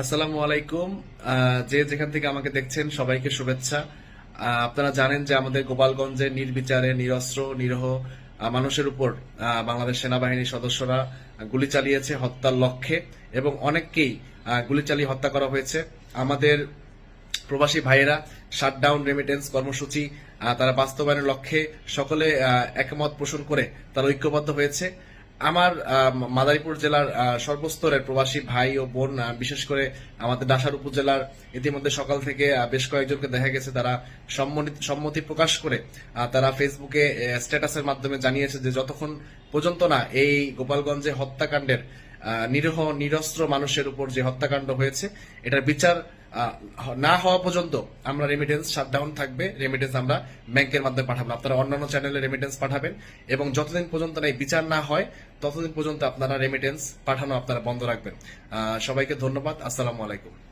আসসালামু আলাইকুম। যে যেখান থেকে আমাকে দেখছেন, সবাইকে শুভেচ্ছা। আপনারা জানেন যে আমাদের গোপালগঞ্জে নির্বিচারে, নিরস্ত্র, নিরহ মানুষের উপর বাংলাদেশ সেনাবাহিনীর সদস্যরা গুলি চালিয়েছে হত্যার লক্ষ্যে এবং অনেককেই গুলি চালিয়ে হত্যা করা হয়েছে। আমাদের প্রবাসী ভাইয়েরা শাটডাউন রেমিটেন্স কর্মসূচি তারা বাস্তবায়নের লক্ষ্যে সকলে একমত পোষণ করে তারা ঐক্যবদ্ধ হয়েছে। আমার মাদারীপুর জেলার সর্বস্তরের প্রবাসী ভাই ও বোন বিশেষ করে আমাদের ডাসার উপজেলার ইতিমধ্যে সকাল থেকে বেশ কয়েকজনকে দেখা গেছে, তারা সম্মতি- প্রকাশ করে তারা ফেসবুকে স্ট্যাটাসের মাধ্যমে জানিয়েছে যে যতক্ষণ পর্যন্ত না এই গোপালগঞ্জে হত্যাকাণ্ডের নিরহ, নিরস্ত্র মানুষের উপর যে হত্যাকাণ্ড হয়েছে, এটার বিচার না হওয়া পর্যন্ত আমরা রেমিটেন্স শাটডাউন থাকবে। রেমিটেন্স আমরা ব্যাংকের মাধ্যমে পাঠাবো আপনারা অন্যান্য চ্যানেলে রেমিটেন্স পাঠাবেন এবং যতদিন পর্যন্ত না এই বিচার না হয়, ততদিন পর্যন্ত আপনারা রেমিটেন্স পাঠানো আপনারা বন্ধ রাখবেন। সবাইকে ধন্যবাদ। আসসালামু আলাইকুম।